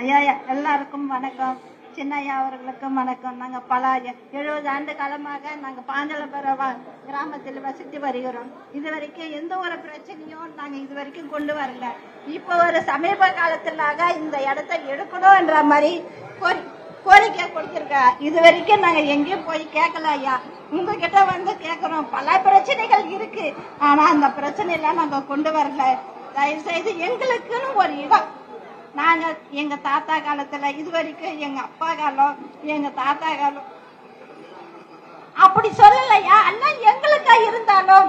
ஐயா எல்லாருக்கும் வணக்கம். சின்னையா அவர்களுக்கும் வணக்கம். நாங்கள் பல எழுபது ஆண்டு காலமாக நாங்கள் பாஞ்சலபுர கிராமத்தில் வசித்து வருகிறோம். இது வரைக்கும் எந்த ஒரு பிரச்சனையும் நாங்கள் இது வரைக்கும் கொண்டு வரல. இப்போ ஒரு சமீப காலத்திலாக இந்த இடத்த எடுக்கணும் என்ற மாதிரி கோரி கோரிக்கை கொடுத்திருக்க இது வரைக்கும் நாங்கள் எங்கேயும் போய் கேட்கல ஐயா. உங்ககிட்ட வந்து கேட்குறோம். பல பிரச்சனைகள் இருக்கு. ஆனால் அந்த பிரச்சனையெல்லாம் நாங்கள் கொண்டு வரல. தயவு செய்து எங்களுக்குன்னு ஒரு இடம் நாங்க எங்க தாத்தா காலத்துல இது வரைக்கும் எங்க அப்பா காலம் எங்க தாத்தா காலம். அப்படி சொல்லலையா? அண்ணா எங்களுக்கா இருந்தாலும்.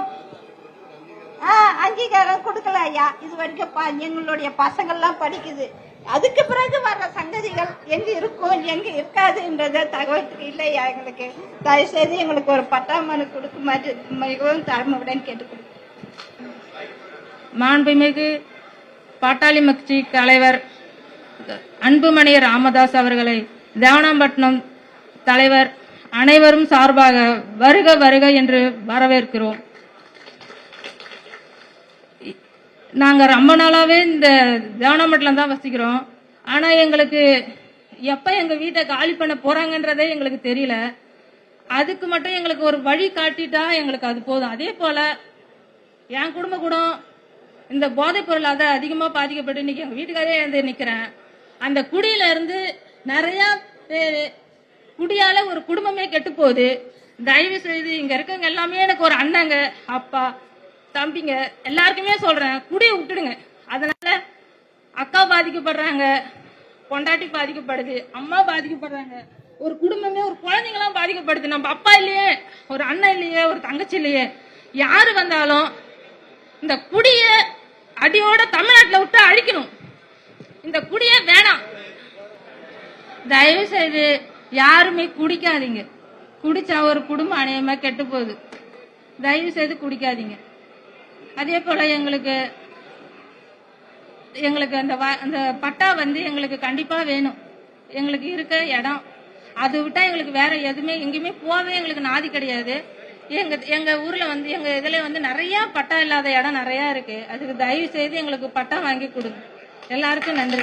அங்கீகாரம் கொடுக்கல ஐயா. இது வரைக்கும் எங்களுடைய பசங்கள்லாம் படிக்குது. அதுக்கு பிறகு வர்ற சங்கதிகள் எங்க இருக்கும் எங்க இருக்காதுன்றத தகவல் இல்லையா எங்களுக்கு? தயவுசெய்து எங்களுக்கு ஒரு பட்டாமனு கொடுக்குமாறு மிகவும் தாழ்மையுடன் கேட்டுக்கொள்கிறேன். மாண்புமிகு பாட்டாளி மக்சி தலைவர் அன்புமணி ராமதாஸ் அவர்களை தேவனாம்பட்டினம் தலைவர் அனைவரும் சார்பாக வருக வருக என்று வரவேற்கிறோம். நாங்க ரொம்ப நாளாவே இந்த தேவனாம்பட்டினம் தான் வசிக்கிறோம். ஆனா எங்களுக்கு எப்ப எங்க வீட்டை காலி பண்ண போறாங்கன்றதே எங்களுக்கு தெரியல. அதுக்கு மட்டும் எங்களுக்கு ஒரு வழி காட்டிட்டா எங்களுக்கு அது போதும். அதே போல என் குடும்ப கூட இந்த போதைப் அதை அதிகமா பாதிக்கப்பட்டு இன்னைக்கு எங்க வீட்டுக்காரே வந்து நிக்கிறேன். அந்த குடியில இருந்து நிறைய பேர் குடியால ஒரு குடும்பமே கெட்டு போகுது. தயவு செய்து இங்க இருக்கவங்க எல்லாமே எனக்கு ஒரு அண்ணங்க அப்பா தம்பிங்க எல்லாருக்குமே சொல்றேன் குடியை விட்டுடுங்க. அதனால அக்கா பாதிக்கப்படுறாங்க பொண்டாட்டி பாதிக்கப்படுது அம்மா பாதிக்கப்படுறாங்க. ஒரு குடும்பமே ஒரு குழந்தைங்களாம் பாதிக்கப்படுது. நம்ம அப்பா இல்லையே ஒரு அண்ணன் இல்லையே ஒரு தங்கச்சி இல்லையே யாரு வந்தாலும் இந்த குடிய அடியோட தமிழ்நாட்டில் விட்டு அழிக்கணும் இந்த குடியே வேணாம் தயவு செய்து யாருமே குடிக்காதீங்க. குடிச்சா ஒரு குடும்பம் அநேகமா கெட்டு போகுது. தயவு செய்து குடிக்காதீங்க. அதே போல எங்களுக்கு எங்களுக்கு அந்த வ- அந்த பட்டா வந்து எங்களுக்கு கண்டிப்பா வேணும். எங்களுக்கு இருக்க இடம். அது விட்டா எங்களுக்கு வேற எதுவுமே எங்கேயுமே போவே எங்களுக்கு நாதி கிடையாது. எங்க எங்க ஊர்ல வந்து எங்க இதுல வந்து நிறைய பட்டா இல்லாத இடம் நிறைய இருக்கு. அதுக்கு தயவு செய்து எங்களுக்கு பட்டா வாங்கி கொடுங்க. எல்லாருக்கும் நன்றி.